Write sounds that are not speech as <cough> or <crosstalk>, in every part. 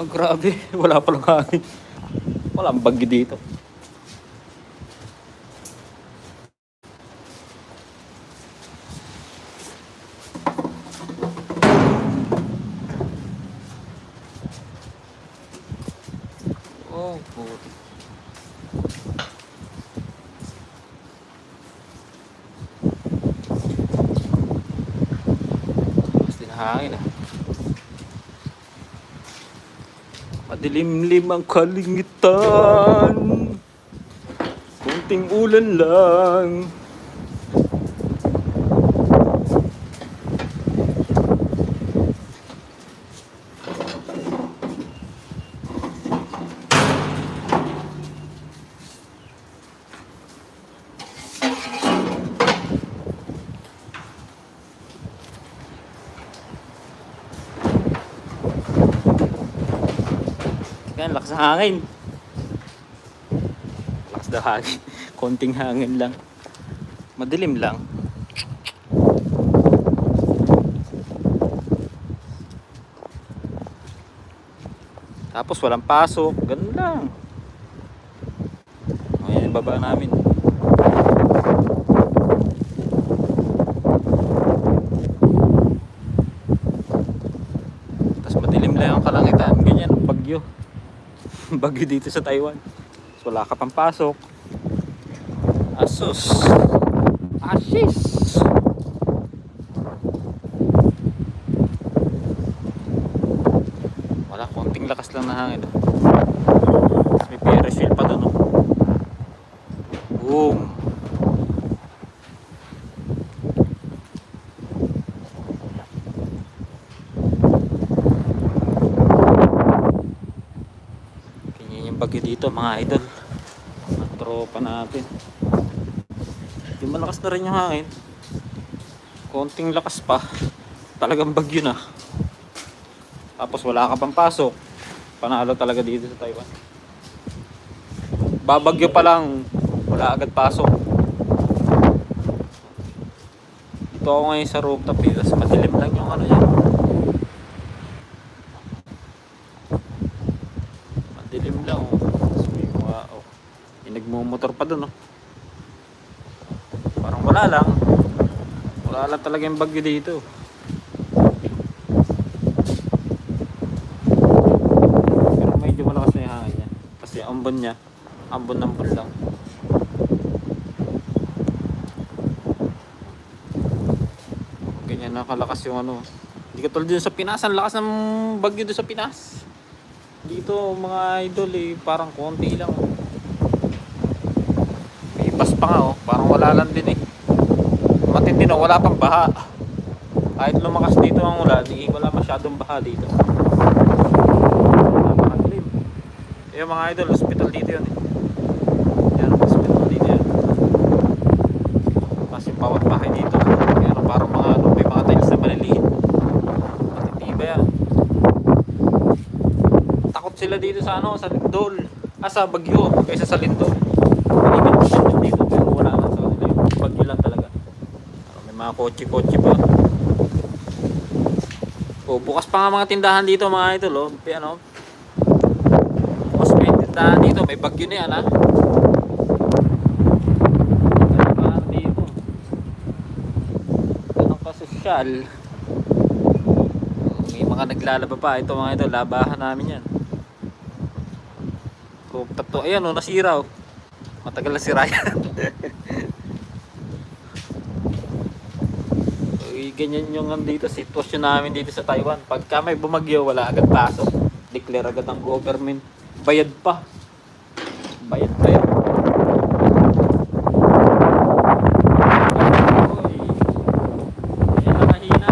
Ah, grabe. <laughs> Wala palang hangin. Walang bagyo dito. Oh, puti. Mas din hangin ah. Madilimlim ang kalingitan. Kunting ulan lang Yan, lakas ng hangin. Lakas ng hangin. <laughs> Konting hangin lang. Madilim lang. Tapos walang pasok. Ganun lang. Ayan baba namin. Tapos madilim lang ang kalangitan. Ganyan, ang bagyo. <laughs> bagyo dito sa Taiwan. So, wala ka pang pasok. Asus. Asis. Wala, konting lakas lang na hangin. oh. Tapos may Ferris wheel pa doon. Oh. Boom. Ganyan yung bagyo dito mga idol. Mga tropa natin. Yung malakas na rin yung hangin. Konting lakas pa. Talagang bagyo na. Tapos wala ka pang pasok. Panalo talaga dito sa Taiwan. Babagyo pa lang. Wala agad pasok. Dito ako ngayon sa rooftop eh. Tapos madilim lang yung ano yan. Madilim lang oh. Tapos may mga oh. Nagmumotor pa dun oh. Wala lang. Wala lang talaga yung bagyo dito. Pero medyo malakas na yung hangin niya. Kasi ambon niya, ambon ng lang. Ganyan nakalakas yung ano. Hindi ka tulad dun sa Pinas. Ang lakas ng bagyo doon sa Pinas. Dito mga idol eh, parang konti lang. May ipas pa nga oh, parang wala lang din eh. Matindi na, wala pang baha. Kahit lumakas dito ang ulan, eh, wala masyadong baha dito. Napakadilim. Yung mga idol, hospital dito yun eh. Yan, hospital dito. Tapos yung bawat bahay dito. Yan, parang mga ano, may mga tiles na maliliit. Matitiba yan. Takot sila dito sa ano, sa Lindol. Ah, sa Bagyo, kaysa sa Lindol. Hindi ka dito, pero wala na sa kanila yung Bagyo lang talaga. Ah, May mga kotse-kotse pa. Oh, bukas pa nga mga tindahan dito mga idol, oh. Ano, bukas may tindahan dito, may bagyo na yan, ha. Pa dito. Ganun ka sosyal. May mga naglalaba pa. Ito mga ito, labahan namin yan. Rooftop to. Ayan o, nasira o. Matagal na sira yan. <laughs> ganyan yung dito, sitwasyon namin dito sa Taiwan. Pagka may bumagyo, wala agad pasok. Declare agad ang government. Bayad pa. Bayad pa yan. Uy. Ayan ang mahina.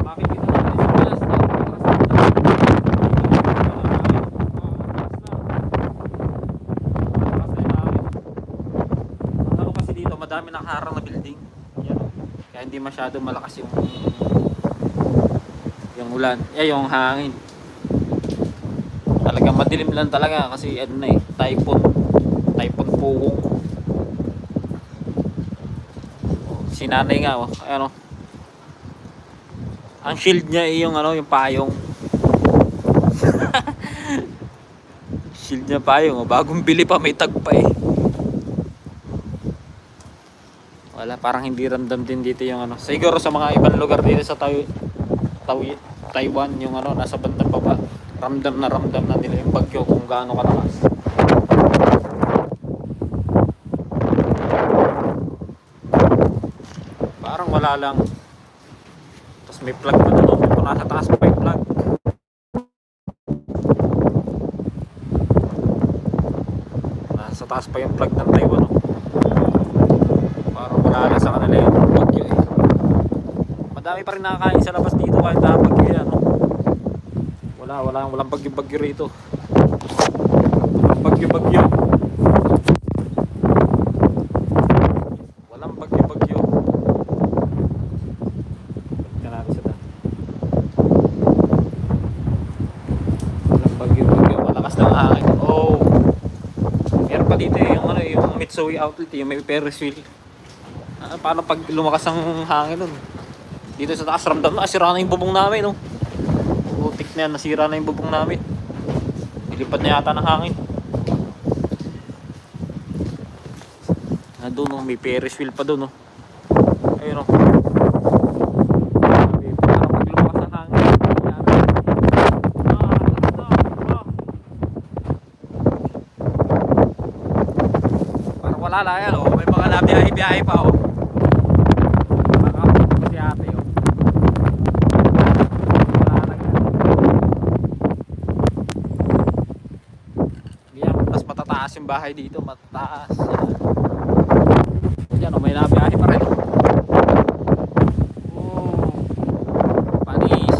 Makikita natin sa Pilas na Ang ano kasi dito, madami nakaharang na building. Yan. oh. Kaya hindi masyado malakas yung yung ulan. Eh, yung hangin. Talagang madilim lang talaga kasi ano na eh, typhoon. Typhoon pugong. Si nanay nga, oh, ano, ang shield niya ay yung ano, yung payong. <laughs> Shield niya pa yung bagong bili pa may tag pa eh. Wala, parang hindi ramdam din dito yung ano. Siguro sa mga ibang lugar dito sa Tawi, Tawi, Taiwan yung ano, nasa bandang baba. Ramdam na ramdam na nila yung bagyo kung gaano kalakas. Parang wala lang. Tapos may plug pa doon. Kung nasa taas pa yung plug. Nasa taas pa yung plug ng Taiwan. Oh. Lang sa kanila yung bagyo eh. Madami pa rin nakakain sa labas dito kahit nakapagyo yan. Oh. Wala, wala, walang bagyo-bagyo rito. Walang bagyo-bagyo. Walang bagyo-bagyo. Na. Walang bagyo-bagyo. Malakas ng hangin. Oh! Meron pa dito eh, yung ano, yung Mitsui outlet, yung may Ferris wheel. Ah, paano pag lumakas ang hangin nun? Dito sa taas, ramdam na, sira na yung bubong namin, no? Putik na yan, nasira na yung bubong namin. Nilipad na yata ng hangin. Ah, doon, no, may Ferris wheel pa doon, no? Ayun, no? Lumakas ang hangin. yan. Ah, wala lang yan, oh. May mga nabiyahe-biyahe pa, oh. Makakapit pa si ate, oh. Wala lang yan. Yan, mas yung bahay dito, matataas. Yan, oh, may nabiyahe pa rin, oh. Panis.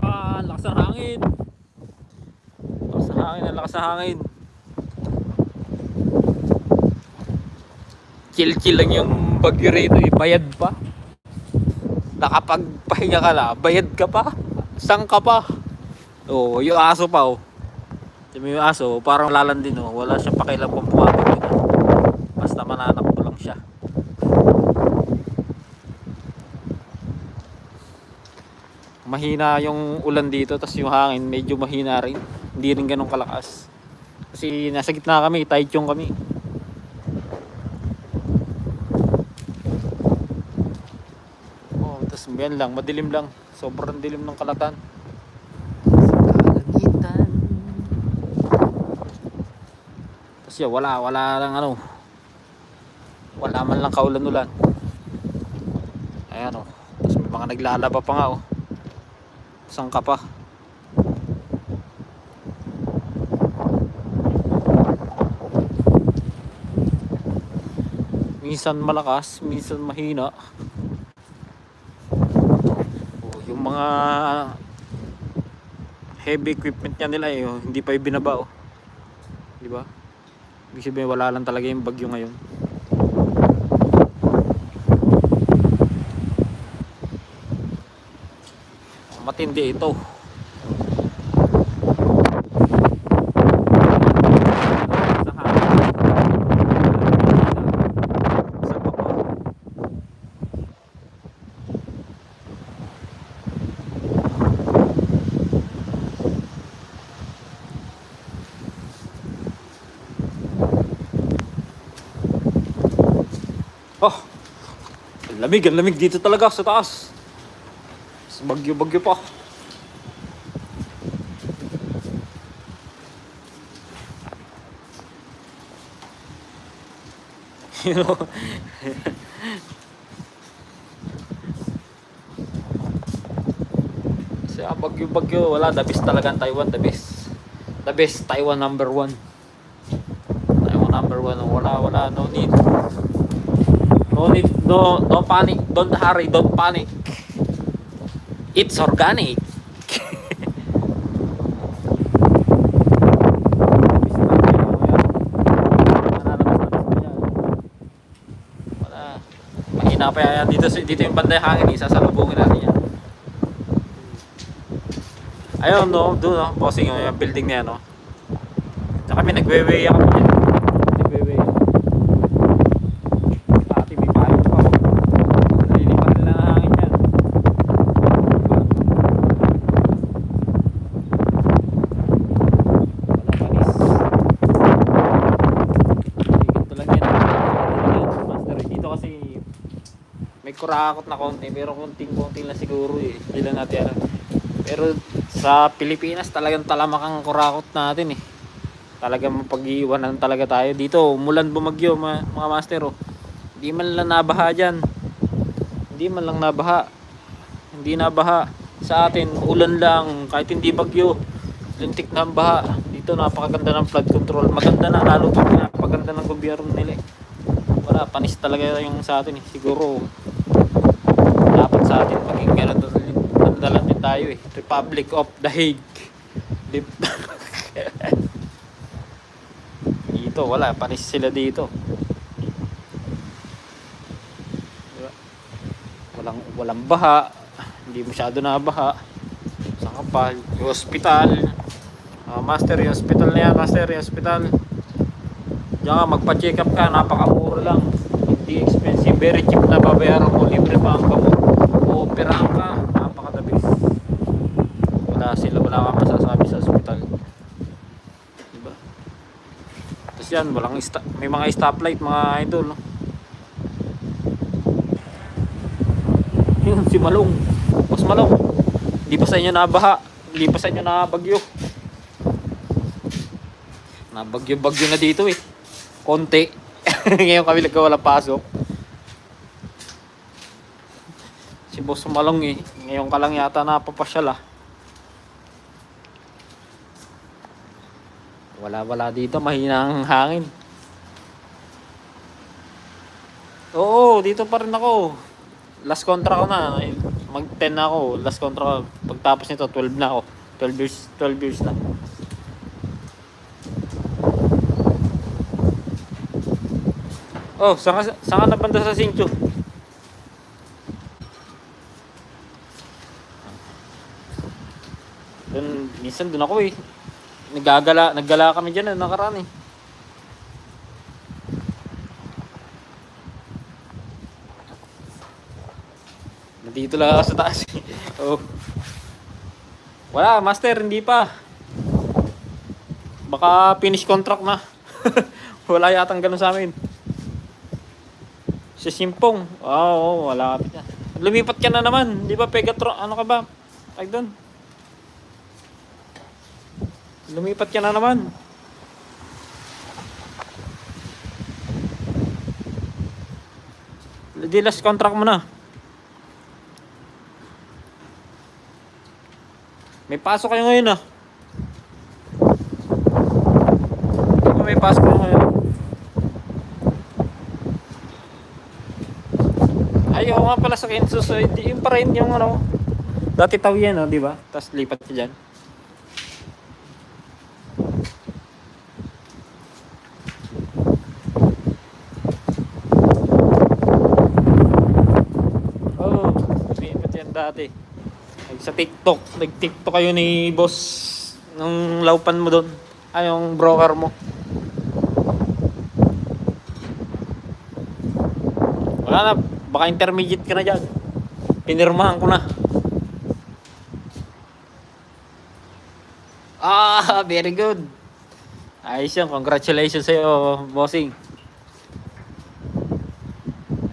Ah, hangin. Chill-chill lang yung bagyo rito eh. Bayad pa. Nakapagpahinga ka na, bayad ka pa. Sang ka pa. Oo, oh, yung aso pa oh. Mo yung aso, parang lalandin oh. Wala siyang pakialam kung bumabagyo na. Basta mananak ko lang siya. mahina yung ulan dito tapos yung hangin medyo mahina rin hindi rin ganun kalakas kasi nasa gitna kami taichung kami oh tapos yan lang madilim lang sobrang dilim ng kalatan sa kalangitan yan wala wala lang ano wala man lang kaulan-ulan ayan oh tapos may mga naglalaba pa nga oh Saan ka pa? Minsan malakas, minsan mahina. Oh, yung mga heavy equipment niya nila eh, oh, hindi pa ibinaba oh. Di ba? Ibig sabihin wala lang talaga yung bagyo ngayon. matindi ito Oh, ang lamig, ang lamig dito talaga sa taas. Mas Bagyo-bagyo pa. <laughs> you know. <laughs> Kasi bagyo-bagyo, wala. The best talaga ang Taiwan, the best. The best, Taiwan number one. Taiwan number one. Wala, wala, no need. No need, no, no panic. Don't hurry, don't panic. It's organic. Wala. Mahina pa yan. Dito, dito yung banda yung hangin. Isasalubungin natin yan. Ayun no, doon no, bossing yung, building niya no. Tsaka may nagwe-way ako dyan. Nagwe-way. Dati may payo pa. Nalilipan nila ng hangin yan. Kurakot na konti, pero konting-konti lang siguro eh. Hindi lang natin alam. Pero sa Pilipinas talagang talamak ang kurakot natin eh. Talagang mapag-iwanan talaga tayo. Dito, umulan bumagyo mga, mga master oh. Hindi man lang nabaha dyan. Hindi man lang nabaha. Hindi nabaha. Sa atin, ulan lang. Kahit hindi bagyo. Lintik na ang baha. Dito napakaganda ng flood control. Maganda na, lalo pag napakaganda ng gobyerno nila eh. Wala, panis talaga yung sa atin eh. Siguro, doon Nandalan din tayo eh. Republic of the Hague. <laughs> Dito, wala. Panis sila dito. Diba? Walang, walang baha. Hindi masyado na baha. Sa kapal. Hospital. Ah, master, yung hospital na yan. Master, yung hospital. Diyan ka, magpa-check up ka. Napakamura lang. Hindi expensive. Very cheap na babayaran mo. Libre pa ang gamot. Operahan ka. Napakadabis. Wala sila. Wala ka masasabi sa hospital. Diba? Tapos yan, walang may mga stoplight mga idol. No? Yun, si Malong. Mas Malong. Hindi pa sa inyo nabaha. Hindi pa sa inyo nabagyo. Nabagyo-bagyo na dito eh. Konti. <laughs> Ngayon kami nagkawala pasok. Si Boss Malong eh. Ngayon ka lang yata napapasyal ah. Wala-wala dito. Mahina ang hangin. Oo, dito pa rin ako. Last contra ko na. Mag 10 na ako. Last contra ko. Pagtapos nito, 12 na ako. 12 years, 12 years na. Oh, saan ka, saan ka napunta sa Singcho? Dun, minsan dun ako eh. Nagagala, naggala kami dyan eh, nakaraan eh. Nandito lang ako sa taas eh. <laughs> Oh. Wala, master, hindi pa. Baka finish contract na. <laughs> Wala yatang ganun sa amin. Si Simpong. Oo, oh, wala Lumipat ka na naman. Di ba Pegatron? Ano ka ba? Ay doon. Lumipat ka na naman. Di last contract mo na. May pasok kayo ngayon ah. May pasok kayo ngayon? Ayaw nga pala sa Kinsus. So, hindi yun pa yung ano. Dati tao yan, oh, di ba? Tapos lipat ka dyan. Oh, dati. Nag- Sa TikTok. Nag-TikTok kayo ni boss ng laupan mo doon. Ay, yung broker mo. Wala na. Baka intermediate ka na dyan. Pinirmahan ko na. Ah, <laughs> very good. Ayos yan. Congratulations sa'yo, bossing.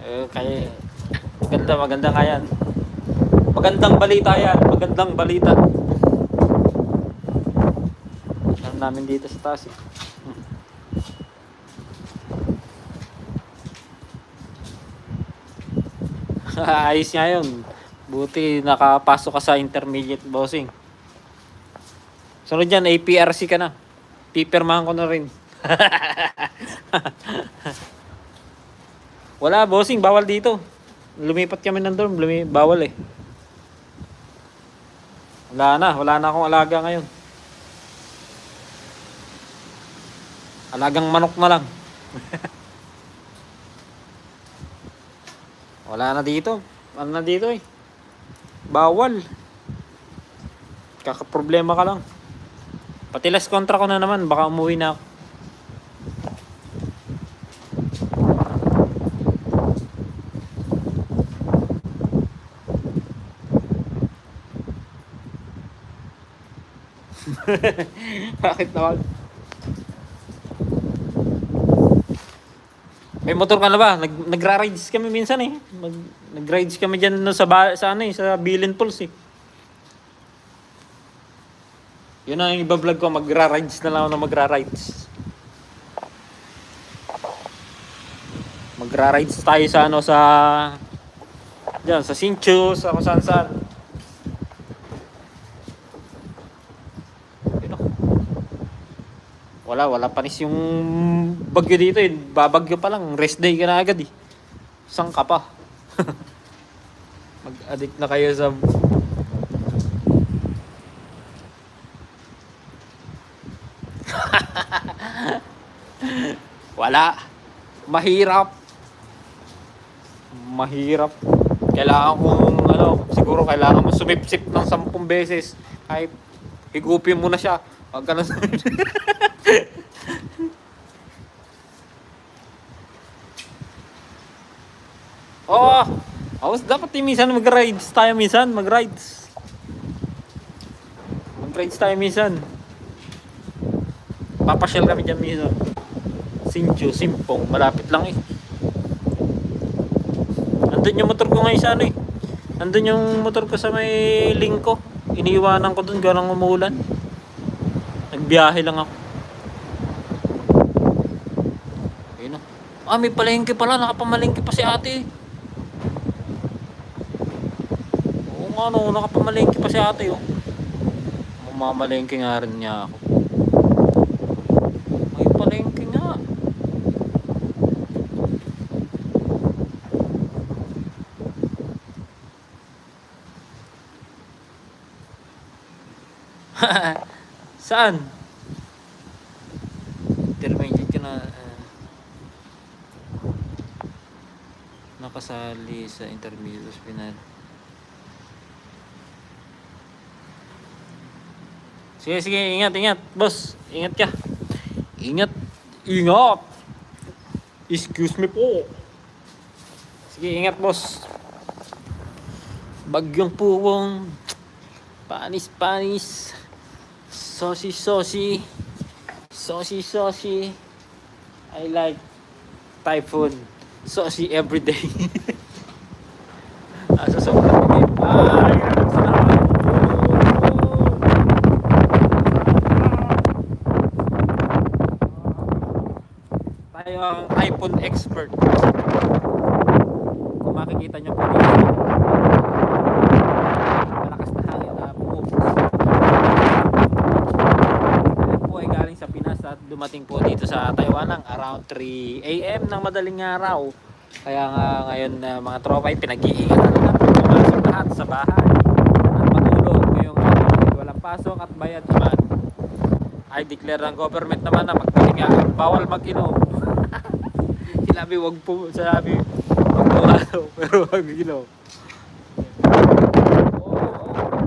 Eh, kaya, maganda, maganda nga yan. Magandang balita yan. Magandang balita. Alam namin dito sa taas eh. <laughs> Ayos nga yun. Buti nakapasok ka sa intermediate bossing. Sunod dyan, APRC ka na. Pipirmahan ko na rin. <laughs> Wala, bossing. Bawal dito. Lumipat kami ng dorm. Lumi bawal eh. Wala na. Wala na akong alaga ngayon. Alagang manok na lang. <laughs> Wala na dito. Ano na dito eh. Bawal. Kakaproblema ka lang. Pati last kontra ko na naman. Baka umuwi na ako. Bakit naman? May motor ka na ba? Nag nagra-rides kami minsan eh. Mag Nag-rides kami dyan no, sa, sa, ano, eh, sa Bilin Pulse eh. Yun ang iba-vlog ko, magra-rides na lang ako na magra-rides. Magra-rides tayo sa ano sa Diyan sa Sincho, sa kung saan saan. Yun, oh. Wala, wala panis yung bagyo dito eh. Babagyo pa lang, rest day ka na agad eh. Saan ka pa? <laughs> Mag-addict na kayo sa <laughs> Wala. Mahirap. Mahirap. Kailangan kong ano, siguro kailangan mo sumipsip ng sampung beses. Kahit higupin mo na siya. Huwag ka na <laughs> Oo. Oh, dapat eh, minsan mag-rides tayo minsan, mag-rides. Mag-rides tayo minsan. Papasyal kami dyan minsan. Sinjo, Simpong, malapit lang eh. Nandun yung motor ko ngayon sa ano eh. Nandun yung motor ko sa may lingko. Iniiwanan ko dun, galang umuulan. Nagbiyahe lang ako. Ayun oh. Ah, may palengke pala. Nakapamalengke pa si ate. Oo nga no, nakapamalengke pa si ate oh. Mamamalengke nga rin niya ako. May palengke nga. <laughs> Saan? Ah, nakasali sa intermediate final. Sige, sige, ingat, ingat. Boss, ingat ka. Ingat, ingat. Excuse me po. Sige, ingat, boss. Bagyong puwong. Panis, panis. Saucy, saucy. Saucy, saucy. I like typhoon. Saucy every day. <laughs> ah, sobrang bigay. Ay, salamat po. Tayo iPhone expert. Kung makikita nyo po dito, malakas na hangin na pumupos. Yan po ay galing sa Pinas at dumating po dito sa Taiwan ng around 3 a.m. ng madaling araw. Kaya nga ngayon na mga tropa ay pinag-iingatan na po pumasok lahat sa bahay at matulog ngayong dahil walang pasok at bayad naman. Ay declare ng government naman na magpahinga, bawal mag-inom. Sinabi wag po, sinabi wag po ano, <laughs> pero wag inom. Oo, oo.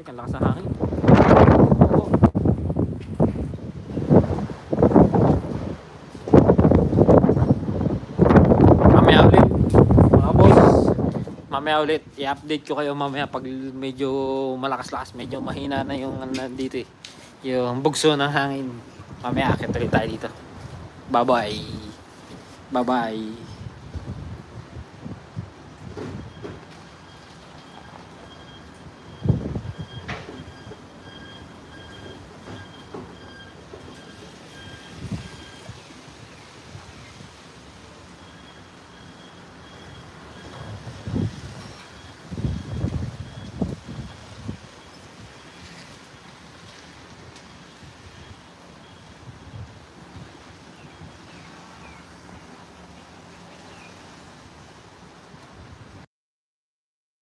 Teka, ang lakas ng hangin. Mamaya ulit, i-update ko kayo mamaya pag medyo malakas-lakas, medyo mahina na yung ano dito eh. Yung bugso ng hangin. Mamaya akit ulit tayo dito. Bye-bye. Bye-bye.